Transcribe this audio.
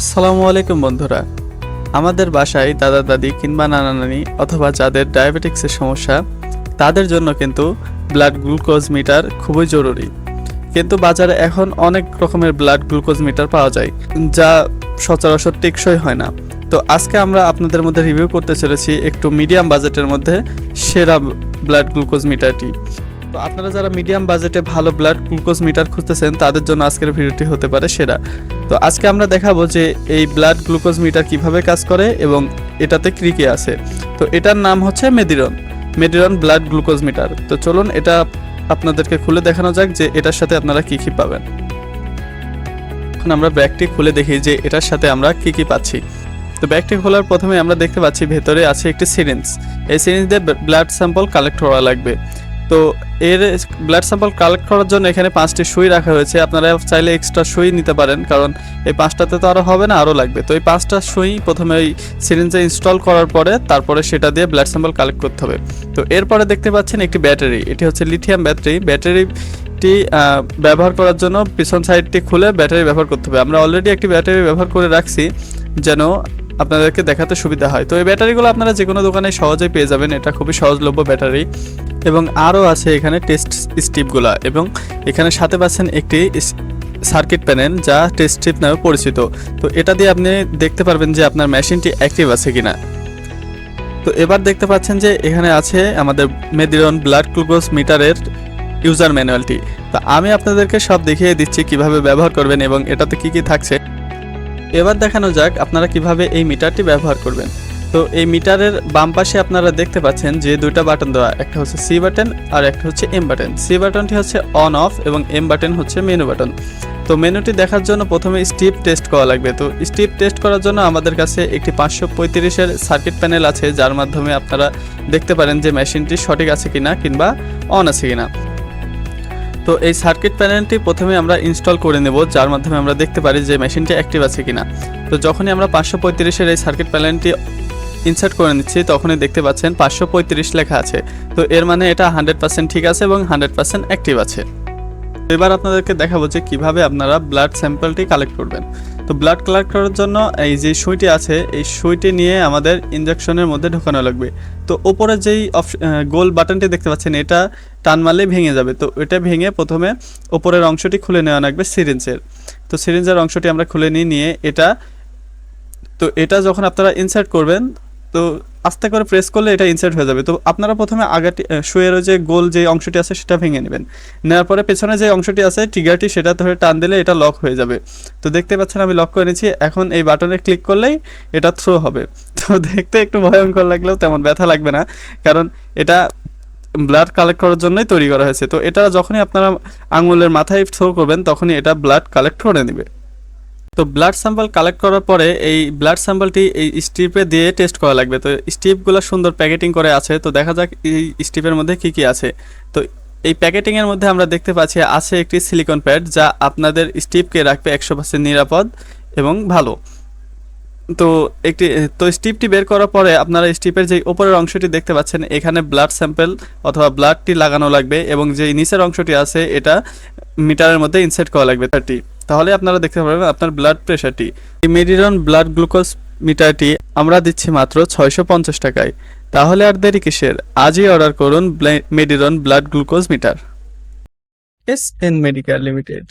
আসসালামু আলাইকুম বন্ধুরা। আমাদের বাসায় দাদা, দাদি কিংবা নানা নানি অথবা যাদের ডায়াবেটিক্সের সমস্যা, তাদের জন্য কিন্তু ব্লাড গ্লুকোজ মিটার খুবই জরুরি। কিন্তু বাজারে এখন অনেক রকমের ব্লাড গ্লুকোজ মিটার পাওয়া যায়, যা সচরাচর টেকসই হয় না। তো আজকে আমরা আপনাদের মধ্যে রিভিউ করতে চলেছি একটু মিডিয়াম বাজেটের মধ্যে সেরা ব্লাড গ্লুকোজ মিটারটি তো আপনারা যারা মিডিয়াম বাজেটে ভালো ব্লাড গ্লুকোজ মিটার খুঁজতেছেন, তাদের জন্য আজকের ভিডিওটি হতে পারে সেরা। তো আজকে আমরা দেখাবো যে এই ব্লাড গ্লুকোজ মিটার কীভাবে কাজ করে এবং এটাতে কী কী আছে। তো এটার নাম হচ্ছে Mediron Mediron blood glucose meter তো চলুন এটা আপনাদেরকে খুলে দেখানো যাক যে এটার সাথে আপনারা কি কি পাবেন। এখন আমরা ব্যাগটি খুলে দেখি যে এটার সাথে আমরা কি কি পাচ্ছি। তো ব্যাগটি খোলার প্রথমে আমরা দেখতে পাচ্ছি ভেতরে আছে একটি সিরিঞ্জ। এই সিরিঞ্জ দিয়ে ব্লাড স্যাম্পল কালেক্ট করা লাগবে। তো এর ব্লাড স্যাম্পল কালেক্ট করার জন্য এখানে পাঁচটি সুই রাখা হয়েছে। আপনারা চাইলে এক্সট্রা সুই নিতে পারেন, কারণ এই পাঁচটাতে তো আরও হবে না আরও লাগবে। তো এই পাঁচটা সুই প্রথমে ওই সিরিঞ্জে ইনস্টল করার পরে তারপরে সেটা দিয়ে ব্লাড স্যাম্পল কালেক্ট করতে হবে। তো এরপরে দেখতে পাচ্ছেন একটি ব্যাটারি এটি হচ্ছে লিথিয়াম ব্যাটারি ব্যাটারিটি ব্যবহার করার জন্য পিছন সাইডটি খুলে ব্যাটারি ব্যবহার করতে হবে। আমরা অলরেডি একটি ব্যাটারি ব্যবহার করে রাখছি, যেন আপনাদেরকে দেখাতে সুবিধা হয়। তো এই ব্যাটারিগুলো আপনারা যে কোনো দোকানে সহজেই পেয়ে যাবেন, এটা খুবই সহজলভ্য ব্যাটারি এবং আরও আছে এখানে টেস্ট স্ট্রিপগুলা এবং এখানে সাথে পাচ্ছেন একটি সার্কিট প্যানেল যা টেস্ট স্ট্রিপ নামে পরিচিত। তো এটা দিয়ে আপনি দেখতে পারবেন যে আপনার মেশিনটি অ্যাক্টিভ আছে কিনা। তো এবার দেখতে পাচ্ছেন যে এখানে আছে আমাদের মেদিরন ব্লাড গ্লুকোজ মিটারের ইউজার ম্যানুয়ালটি তো আমি আপনাদেরকে সব দেখিয়ে দিচ্ছি কীভাবে ব্যবহার করবেন এবং এটাতে কি কি থাকছে। এবার দেখানো যাক আপনারা কীভাবে এই মিটারটি ব্যবহার করবেন। তো এই মিটারের বাম পাশে আপনারা দেখতে পাচ্ছেন যে দুইটা বাটন দেওয়া, একটা হচ্ছে সি বাটন আর একটা হচ্ছে এম বাটন সি বাটনটি হচ্ছে অন অফ এবং এম বাটন হচ্ছে মেনু বাটন তো মেনুটি দেখার জন্য প্রথমে স্টিপ টেস্ট করা লাগবে। তো স্টিপ টেস্ট করার জন্য আমাদের কাছে একটি পাঁচশো পঁয়ত্রিশের সার্কিট প্যানেল আছে, যার মাধ্যমে আপনারা দেখতে পারেন যে মেশিনটি সঠিক আছে কিনা কিংবা অন আছে কিনা। তো এই সার্কিট প্যানেলটি প্রথমে আমরা ইনস্টল করে নেব, যার মাধ্যমে আমরা দেখতে পারি যে মেশিনটি অ্যাক্টিভ আছে কিনা। তো যখনই আমরা পাঁচশো পঁয়ত্রিশের এই সার্কিট প্যানেলটি ইনসার্ট করে নিচ্ছি, তখনই দেখতে পাচ্ছেন পাঁচশো পঁয়ত্রিশ লেখা আছে। তো এর মানে এটা হান্ড্রেড ঠিক আছে এবং হান্ড্রেড অ্যাক্টিভ আছে। এবার আপনাদেরকে দেখাবো যে কীভাবে আপনারা ব্লাড স্যাম্পলটি কালেক্ট করবেন। তো ব্লাড কালেক্ট করার জন্য এই যে সুইটি আছে, এই সুইটি নিয়ে আমাদের ইঞ্জেকশনের মধ্যে ঢোকানো লাগবে। তো ওপরে যেই গোল বাটনটি দেখতে পাচ্ছেন, এটা টান মারলে ভেঙে যাবে। তো এটা ভেঙে প্রথমে ওপরের অংশটি খুলে নেওয়া লাগবে সিরিঞ্জের তো সিরিঞ্জের অংশটি আমরা খুলে নিয়ে নিয়ে এটা, তো এটা যখন আপনারা ইনসার্ট করবেন তো আস্তে করে প্রেস করলে এটা ইনসার্ট হয়ে যাবে। তো আপনারা প্রথমে আগাটি শুয়ের যে গোল যে অংশটি আছে সেটা ভেঙে নেবেন। নেওয়ার পরে পেছনে যে অংশটি আছে ট্রিগারটি সেটা ধরে টান দিলে এটা লক হয়ে যাবে। তো দেখতে পাচ্ছেন আমি লক করে নিয়েছি। এখন এই বাটনে ক্লিক করলেই এটা থ্রো হবে। তো দেখতে একটু ভয়ঙ্কর লাগলেও তেমন ব্যথা লাগবে না। কারণ এটা ব্লাড কালেক্ট করার জন্যই তৈরি করা হয়েছে। তো এটা যখনই আপনারা আঙুলের মাথায় থ্রো করবেন, তখনই এটা ব্লাড কালেক্ট করে নেবে। তো ব্লাড স্যাম্পল কালেক্ট করার পরে এই ব্লাড স্যাম্পলটি এই স্ট্রিপে দিয়ে টেস্ট করা লাগবে। তো স্ট্রিপগুলো সুন্দর প্যাকেটিং করে আছে। তো দেখা যাক এই স্ট্রিপের মধ্যে কি কি আছে। তো এই প্যাকেটিংয়ের মধ্যে আমরা দেখতে পাচ্ছি, আছে একটি সিলিকন প্যাড যা আপনাদের স্ট্রিপকে রাখবে একশো পার্সেন্ট নিরাপদ এবং ভালো। তো একটি, তো স্টিপটি বের করার পরে আপনারা স্টিপের যে ওপরের অংশটি দেখতে পাচ্ছেন, এখানে ব্লাড স্যাম্পেল অথবা ব্লাডটি লাগানো লাগবে এবং যে নিচের অংশটি আছে, এটা মিটারের মধ্যে ইনসেট করা লাগবে। তারটি তাহলে আপনারা দেখতে পারবেন আপনার ব্লাড প্রেশারটি এই মেডিরন ব্লাড গ্লুকোজ মিটারটি আমরা দিচ্ছি মাত্র ছয়শো পঞ্চাশ টাকায়। তাহলে আর দেরি কিসের? আজই অর্ডার করুন Mediron blood glucose meter S N medical limited